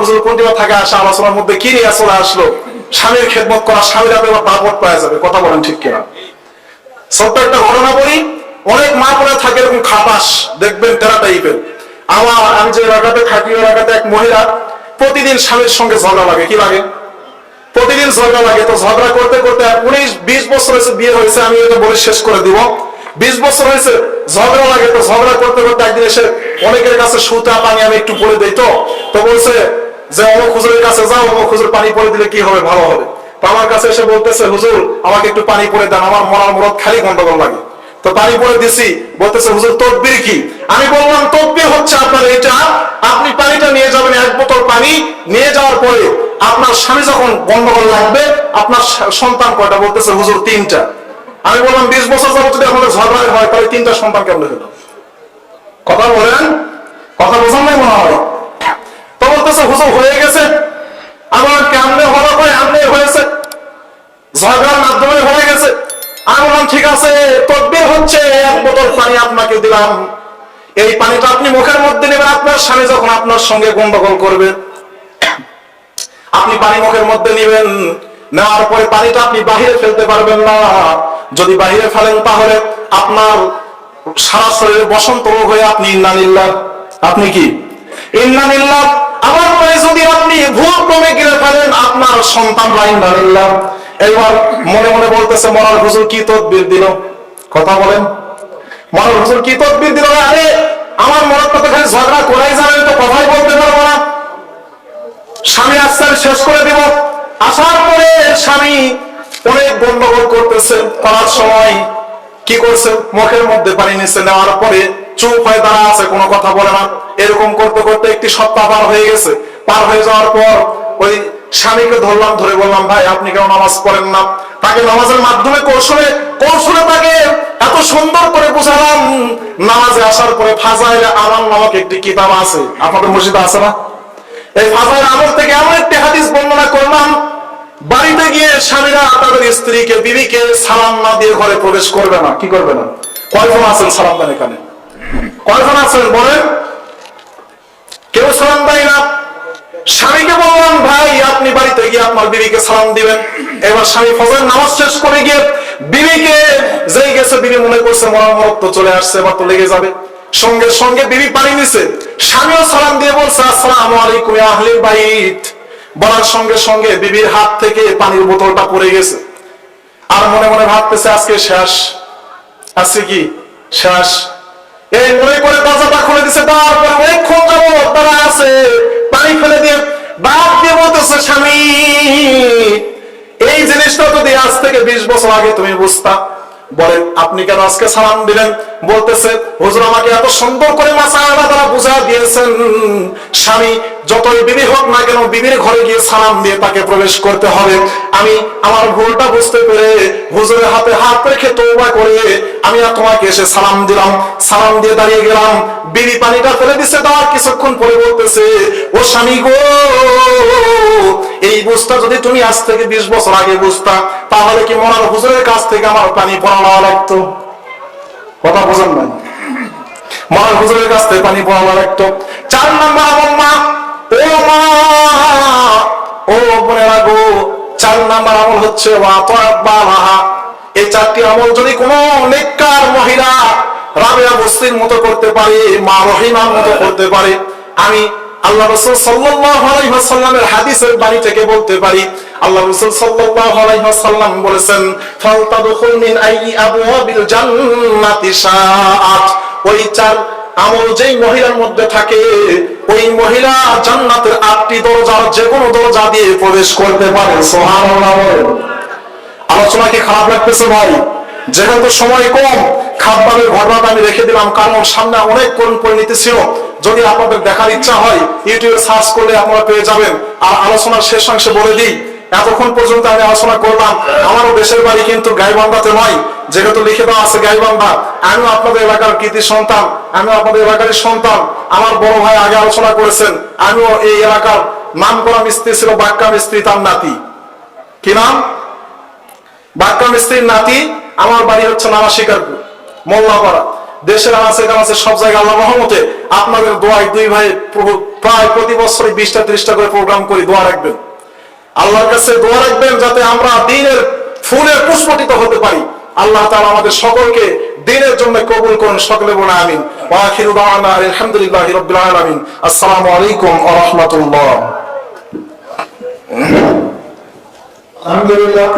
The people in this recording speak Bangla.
হুজুর মধ্যে কি নিয়ে চলে আসলো? স্বামীর খেদমত করা, স্বামীর দাপট পাওয়া যাবে, কথা বলেন ঠিক কিনা? ছোট্ট একটা ঘটনা বলি, অনেক থাকে এরকম খাপাস, দেখবেন টাইপের। আমার, আমি যে এলাকাতে থাকি এলাকাতে এক মহিলা, প্রতিদিন স্বামীর সঙ্গে ঝগড়া লাগে, কি লাগে? প্রতিদিন ঝগড়া লাগে, তো ঝগড়া করতে করতে উনিশ, বিশ বছর হয়েছে, বিয়ে হয়েছে, আমি এটা বলে শেষ করে দিব। বিশ বছর হয়েছে, ঝগড়া লাগে তো, ঝগড়া করতে করতে একদিন এসে অনেকের কাছে সুতা পানি আমি একটু পরে দিই তো। তো বলছে যে অমুক হুজুরের কাছে যাও অমুক হুজুর পানি পরে দিলে কি হবে? ভালো হবে। আমার কাছে এসে বলতেছে, হুজুর, আমাকে একটু পানি পরে দেন, আমার মরার মরদ খালি গন্ডগোল লাগে। তো পানি পরে দিছি, বলতেছে, হুজুর, তদবির কি? আমি বললাম, তদবির হচ্ছে আপনার এটা, আপনি পানিটা নিয়ে যাবেন, এক বোতল পানি নিয়ে যাওয়ার পরে আপনার স্বামী যখন গন্ডগোল লাগবে, আপনার সন্তান কয়টা? বলতেছে, হুজুর, তিনটা। আমি বললাম, বিশ বছর যাবত যদি আমাদের ঝগড়া হয়, তাহলে তিনটা সন্তান কেমন হলো। কথা বলেন? কথা বোঝান নাই মনে হয়? তো বলতেছে, হুজুর, হয়ে গেছে। আমার কেমনে হলো কয় আমনে হয়েছে। ঝগড়ার মাধ্যমে হয়ে গেছে। আমি বললাম, ঠিক আছে, তদবির হচ্ছে, এক বোতল পানি আপনাকে দিলাম। এই পানিটা আপনি মুখের মধ্যে নেবেন, আপনার স্বামী যখন আপনার সঙ্গে গন্ডগোল করবে, আপনি পানি মুখের মধ্যে নেবেন, নেওয়ার পরে পানিটা আপনি বাহিরে ফেলতে পারবেন না। যদি বাহিরে ফেলেন, তাহলে আপনার সারা শরীরে বসন্ত রোগ হয়ে আপনি ইন্নানিল্লাহ আপনি কি? ইন্নানিল্লাহ আমার পরে যদি আপনি ভুল ক্রমে গিরে ফেলেন, আপনার সন্তানরা ইন্নানিল্লাহ এবার মনে মনে বলতেছে, মরার হুজুর কি তদবির দিল? কথা বলেন। মরার হুজুর কি তদবির দিল? আরে, আমার মনের কথা খালি ঝগড়া করাই যাবে তো কথাই বলতে পারব না। স্বামী আসছে আমি শেষ করে দিব। আসার পরে স্বামী অনেক গন্ডগোল করতেছে। করার সময় কি করছে? মুখের মধ্যে পানি নিচ্ছে নেওয়ার পরে চুপ হয়ে দাঁড়া আছে, কোনো কথা বলে না। এরকম করতে করতে একটি সপ্তাহ পার হয়ে গেছে। পার হয়ে যাওয়ার পর ওই স্বামীকে ধরলাম, ধরে বললাম, ভাই, আপনি কেন নামাজ পড়েন না? তাকে নামাজের মাধ্যমে কৌশলে কৌশলে তাকে এত সুন্দর করে বুঝালাম। নামাজে আসার পরে ফাজাইলে আলাম নামক একটি কিতাব আছে। আপনাদের মসজিদে আছে না? এই ফাজাইল আমল থেকে এমন একটি হাদিস বর্ণনা করলাম বাড়িতে গিয়ে স্বামীরা তাদের স্ত্রীকে, বিবিকে সালাম না দিয়ে ঘরে প্রবেশ করবে না। কি করবে না? কয়জন আছেন সালাম দেন এখানে? কয়জন আছেন বলেন? কেউ সালাম দেয় না। স্বামীকে বললাম, ভাই, আপনি বাড়িতে গিয়ে আপনার বিবিকে সালাম দিবেন। এবার স্বামী ফজর নামাজ শেষ করে গিয়ে বিবিকে যেই গেছে, বিবি মনে করছে মরামত তো চলে আসছে, এবার তো লেগে যাবে। সঙ্গে সঙ্গে বিবি পানি নিছে। স্বামীও সালাম দিয়ে বলছে, আসসালামু আলাইকুম আহলিল বাইত। বলার সঙ্গে সঙ্গে বিবির হাত থেকে পানির বোতলটা পড়ে গেছে। আর মনে মনে ভাবতেছে, আজকে শেষ। আজকে কি? শেষ। এই মনে করে দরজাটা খুলে দিছে, তারপরে অনেকক্ষণ যাব তারা আছে। পানি ফেলে দিয়ে বাপ দিয়ে বলতেছে, স্বামী, এই জিনিসটা যদি আজ থেকে বিশ বছর আগে তুমি বুঝতা, বলেন, আপনি কেন আজকে সালাম দিলেন? বলতেছে, হুজুর আমাকে এত সুন্দর করে মাসালা তারা বুঝা দিয়েছেন। স্বামী যতই বিবি হোক না কেন বিবির ঘরে গিয়ে সালাম দিয়ে তাকে প্রবেশ করতে হবে। আমি আমার ভুলটা বুঝতে পেরে হুজুরের হাতে হাত রেখে তৌবা করে আমি তোমাকে এসে সালাম দিলাম। সালাম দিয়ে দাঁড়িয়ে গেলাম। বিবি পানিটা ফেলে দিছে, দেওয়ার কিছুক্ষণ পরে বলতেছে, ও স্বামী গো, এই বুঝটা যদি তুমি আজ থেকে বিশ বছর আগে বুঝতা, তাহলে কি মনার হুজুরের কাছ থেকে আমার পানি পড়া নেওয়া লাগতো? কথা বোঝেন নাই। মা হুজুরের কাছ থেকে পানি পড়া নেওয়া লাগতো চার নাম্বার আমার মা, ও মা, ও বোনেরা গো, চার নাম্বার আমল হচ্ছে এই চারটি আমল যদি কোনো নেককার মহিলা রাবেয়া বস্তির মতো করতে পারে, মা রহিমার মতো করতে পারে, আমি আল্লাহ রসুল সাল্লাল্লাহু হাদিসের বাণী থেকে বলতে পারি, আল্লাহ রসুল সাল্লাল্লাহু বলেছেন আমল যেই মহিলার মধ্যে থাকে, ওই মহিলা জান্নাতের আটটি দরজার যে কোনো দরজা দিয়ে প্রবেশ করতে পারে। আলোচনা কি খারাপ লাগতেছে ভাই? যেহেতু সময় কম খাবারের ঘটনাটা আমি রেখে দিলাম, কারণ সামনে অনেক কোন পরিণতি ছিল। যদি আপনাদের দেখার ইচ্ছা হয় ইউটিউবে সার্চ করলে আপনারা পেয়ে যাবেন। আর আলোচনার শেষ অংশে বলে দিই, এতক্ষণ পর্যন্ত আমি আলোচনা করলাম। আমারও দেশের বাড়ি কিন্তু গাইবান্ধাতে নয়, যেহেতু লিখে দেওয়া আছে গাইবান্ধা। আমিও আপনাদের এলাকার কৃতি সন্তান, আমিও আপনাদের এলাকারই সন্তান। আমার বড় ভাই আগে আলোচনা করেছেন, আমিও এই এলাকার নাম করা মিস্ত্রি ছিল বাক্কা মিস্ত্রি, তার নাতি। কি নাম? বাক্কা মিস্ত্রির নাতি, আমার বাড়ি হচ্ছে নামা শিকারপুর, মোল্লাপাড়া। দেশের আছে আছে সব জায়গায় আল্লাহ রহমতে আপনাদের দোয়ায় দুই ভাই প্রায় প্রতি বছর বিশটা, ত্রিশটা করে প্রোগ্রাম করি, দোয়া রাখবেন। আল্লাহর কাছে দোয়া রাখবেন যাতে আমরা দিনের ফুলে পুষ্পটিত হতে পারি। আল্লাহ তাআলা আমাদের সকলকে দিনের জন্য কবুল করুন, সকলে বলে আমিন। ওয়া আখিরু দাওয়ানা আলহামদুলিল্লাহি আসসালামু আলাইকুম ওয়া রাহমাতুল্লাহ। আলহামদুলিল্লাহ।